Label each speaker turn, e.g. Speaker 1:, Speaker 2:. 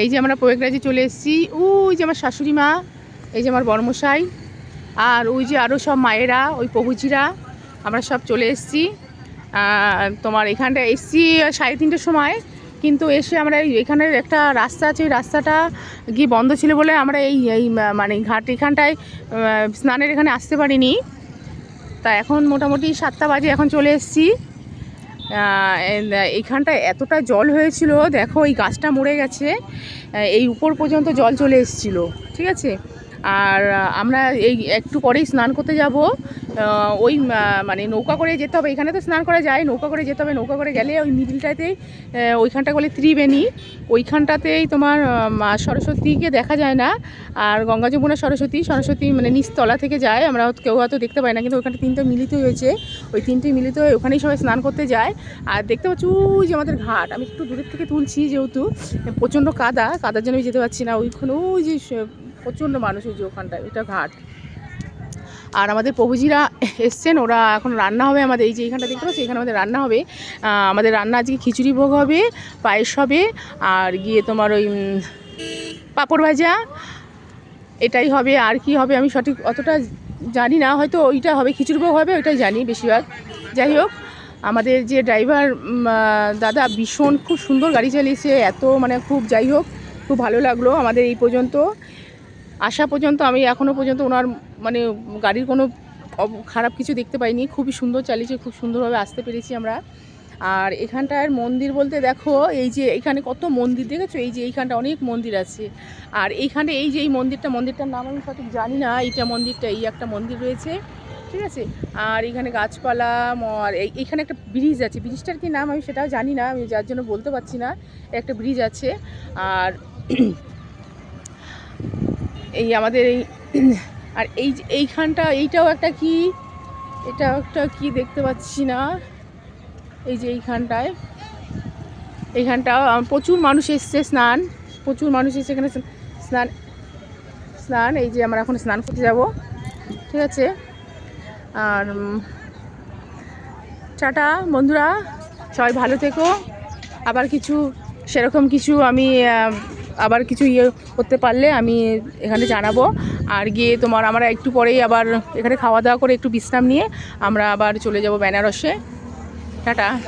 Speaker 1: এই যে আমরা প্রয়াগরাজে চলে এসেছি, ওই যে আমার শাশুড়ি মা, এই যে আমার বর্মশাই, আর ওই যে আরও সব মায়েরা, ওই প্রভুজিরা, আমরা সব চলে এসেছি। তোমার এখানটা এসছি সাড়ে তিনটের সময়, কিন্তু এসে আমরা এই এখানের একটা রাস্তা আছে, ওই রাস্তাটা গিয়ে বন্ধ ছিল বলে আমরা এই এই মানে ঘাট এখানটায় স্নানের এখানে আসতে পারিনি। তা এখন মোটামুটি সাতটা বাজে এখন চলে এসেছি। এইখানটায় এতটা জল হয়েছিল, দেখো এই গাছটা মরে গেছে এই উপর পর্যন্ত জল চলে এসেছিল, ঠিক আছে? আর আমরা এই একটু পরেই স্নান করতে যাব। ওই মানে নৌকা করে যেতে হবে। এখানে তো স্নান করা যায়, নৌকা করে যেতে হবে। নৌকা করে গেলে ওই মিডিলটাতেই ওইখানটা বলে ত্রিবেণী। ওইখানটাতেই তোমার সরস্বতীকে দেখা যায় না। আর গঙ্গা যমুনা সরস্বতী সরস্বতী মানে নিচতলা থেকে যায়। আমরা কেউ হয়তো দেখতে পাই না, কিন্তু ওইখানটা তিনটে মিলিত হয়েছে। ওই তিনটে মিলিত হয়ে ওখানেই সবাই স্নান করতে যায়। আর দেখতে পাচ্ছি যে আমাদের ঘাট। আমি একটু দূরের থেকে তুলছি যেহেতু, প্রচণ্ড কাদা। কাদার জন্য আমি যেতে পারছি না। ওইখানে ওই যে প্রচণ্ড মানুষ ওই যে ওখানটায়, ওইটা ঘাট। আর আমাদের প্রভুজিরা এসছেন, ওরা এখন রান্না হবে আমাদের, এই যে এইখানটা দেখতে পাচ্ছি, এখানে আমাদের রান্না হবে। আমাদের রান্না আজকে খিচুড়ি ভোগ হবে, পায়েস হবে, আর গিয়ে তোমার ওই পাঁপড় ভাজা, এটাই হবে, আর কি হবে আমি সঠিক অতটা জানি না, হয়তো ওইটা হবে, খিচুড়ি ভোগ হবে, ওইটাই জানি বেশিরভাগ। যাই হোক, আমাদের যে ড্রাইভার দাদা ভীষণ খুব সুন্দর গাড়ি চালিয়েছে, এত মানে খুব, যাই হোক, খুব ভালো লাগল আমাদের এই পর্যন্ত। আসা পর্যন্ত আমি এখনও পর্যন্ত ওনার মানে গাড়ির কোনো খারাপ কিছু দেখতে পাইনি। খুবই সুন্দর চালিয়েছে, খুব সুন্দরভাবে আসতে পেরেছি আমরা। আর এখানটার মন্দির বলতে দেখো, এই যে এখানে কত মন্দির, দেখেছ? এই যে এইখানটা অনেক মন্দির আছে। আর এইখানে এই যে এই মন্দিরটা, মন্দিরটার নাম আমি সঠিক জানি না। এইটা মন্দিরটা, এই একটা মন্দির রয়েছে। ঠিক আছে? আর এখানে গাছপালা আর এই- এইখানে একটা ব্রিজ আছে। ব্রিজটার কি নাম আমি সেটাও জানি না, আমি যার জন্য বলতে পারছি না। একটা ব্রিজ আছে। আর এই আমাদের এই আর এই এইখানটা, এইটাও একটা কি? এটা একটা কি দেখতে পাচ্ছি না। এই যে এইখানটায়। এইখানটা প্রচুর মানুষ এসছে স্নান। প্রচুর মানুষ এসছে এখানে স্নান স্নান। এই যে আমরা এখন স্নান করতে যাব। ঠিক আছে? আর টাটা বন্ধুরা। সবাই ভালো থেকো। আবার কিছু, সেরকম কিছু আমি আবার কিছু ইয়ে করতে পারলে আমি এখানে জানাব। আর গিয়ে তোমার আমরা একটু পরেই আবার এখানে খাওয়া দাওয়া করে একটু বিশ্রাম নিয়ে আমরা আবার চলে যাব বেনারসে। টাটা।